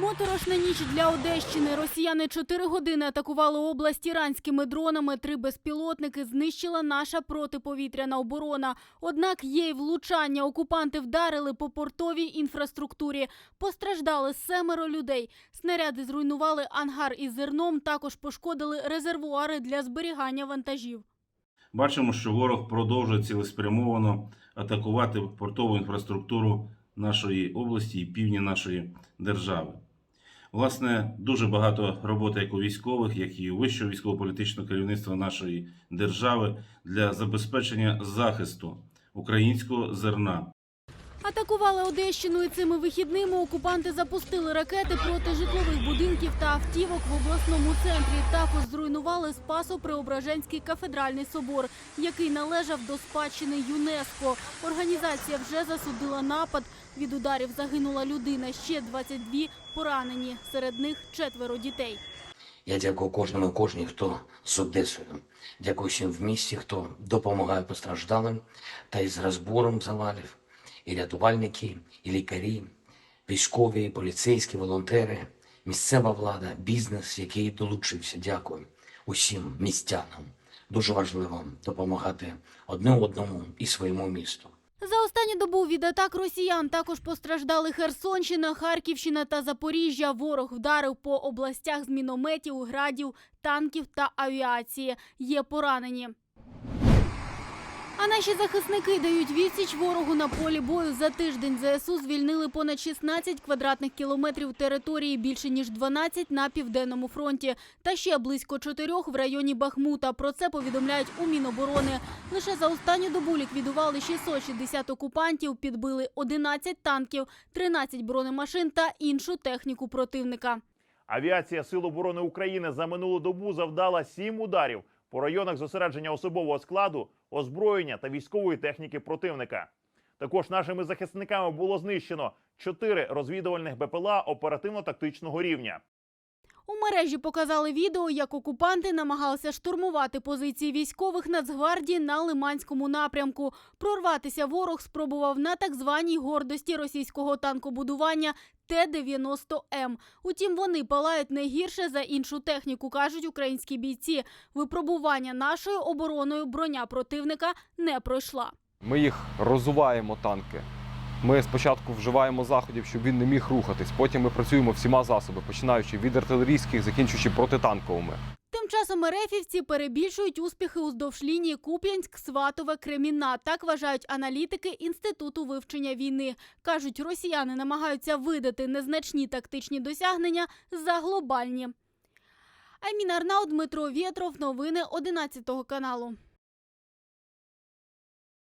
Моторошна ніч для Одещини. Росіяни чотири години атакували область іранськими дронами. Три безпілотники знищила наша протиповітряна оборона. Однак є й влучання. Окупанти вдарили по портовій інфраструктурі. Постраждали семеро людей. Снаряди зруйнували ангар із зерном. Також пошкодили резервуари для зберігання вантажів. Бачимо, що ворог продовжує цілеспрямовано атакувати портову інфраструктуру нашої області і півдня нашої держави. Власне, дуже багато роботи як у військових, як і у вищого військово-політичного керівництва нашої держави для забезпечення захисту українського зерна. Атакували Одещину і цими вихідними окупанти запустили ракети проти житлових будинків та автівок в обласному центрі. Також зруйнували Спасо-Преображенський кафедральний собор, який належав до спадщини ЮНЕСКО. Організація вже засудила напад. Від ударів загинула людина. Ще 22 поранені. Серед них четверо дітей. Я дякую кожному і кожній, хто з Одесою. Дякую всім в місті, хто допомагає постраждалим та із розбором завалів. І рятувальники, і лікарі, військові, поліцейські, волонтери, місцева влада, бізнес, який долучився. Дякую усім містянам. Дуже важливо допомагати одне одному і своєму місту. За останню добу від атак росіян також постраждали Херсонщина, Харківщина та Запоріжжя. Ворог вдарив по областях з мінометів, градів, танків та авіації. Є поранені. А наші захисники дають відсіч ворогу на полі бою. За тиждень ЗСУ звільнили понад 16 квадратних кілометрів території, більше ніж 12 на південному фронті, та ще близько 4 в районі Бахмута. Про це повідомляють у Міноборони. Лише за останню добу ліквідували 660 окупантів, підбили 11 танків, 13 бронемашин та іншу техніку противника. Авіація Сил оборони України за минулу добу завдала сім ударів по районах зосередження особового складу, озброєння та військової техніки противника. Також нашими захисниками було знищено чотири розвідувальних БПЛА оперативно-тактичного рівня. У мережі показали відео, як окупанти намагалися штурмувати позиції військових Нацгвардії на Лиманському напрямку. Прорватися ворог спробував на так званій гордості російського танкобудування Т-90М. Утім, вони палають не гірше за іншу техніку, кажуть українські бійці. Випробування нашою обороною броня противника не пройшла. Ми їх розуваємо танки. Ми спочатку вживаємо заходів, щоб він не міг рухатись. Потім ми працюємо всіма засобами, починаючи від артилерійських, закінчуючи протитанковими. Тим часом ерефівці перебільшують успіхи уздовж лінії Куп'янськ, Сватове, Креміна. Так вважають аналітики Інституту вивчення війни. Кажуть, росіяни намагаються видати незначні тактичні досягнення за глобальні. Аймін Арнаут, Дмитро Вєтров. Новини 11 каналу.